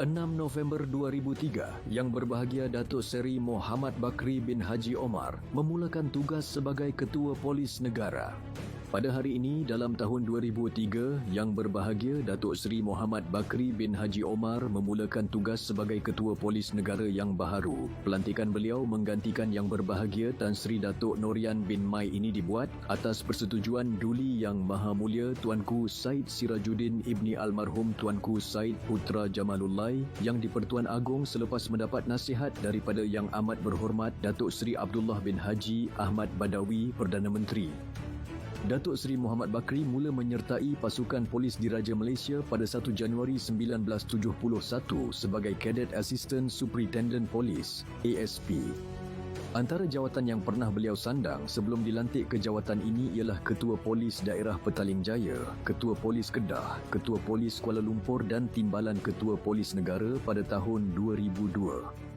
6 November 2003, Yang Berbahagia Datuk Seri Muhammad Bakri bin Haji Omar memulakan tugas sebagai Ketua Polis Negara. Pada hari ini dalam tahun 2003, Yang Berbahagia Datuk Seri Muhammad Bakri bin Haji Omar memulakan tugas sebagai Ketua Polis Negara yang baharu. Pelantikan beliau menggantikan Yang Berbahagia Tan Sri Datuk Norian bin Mai ini dibuat atas persetujuan Duli Yang Maha Mulia Tuanku Said Sirajuddin Ibni Almarhum Tuanku Said Putra Jamalullai yang di-Pertuan Agong selepas mendapat nasihat daripada Yang Amat Berhormat Datuk Seri Abdullah bin Haji Ahmad Badawi Perdana Menteri. Datuk Seri Muhammad Bakri mula menyertai pasukan polis diraja Malaysia pada 1 Januari 1971 sebagai Cadet Assistant Superintendent Police ASP. Antara jawatan yang pernah beliau sandang sebelum dilantik ke jawatan ini ialah Ketua Polis Daerah Petaling Jaya, Ketua Polis Kedah, Ketua Polis Kuala Lumpur dan Timbalan Ketua Polis Negara pada tahun 2002.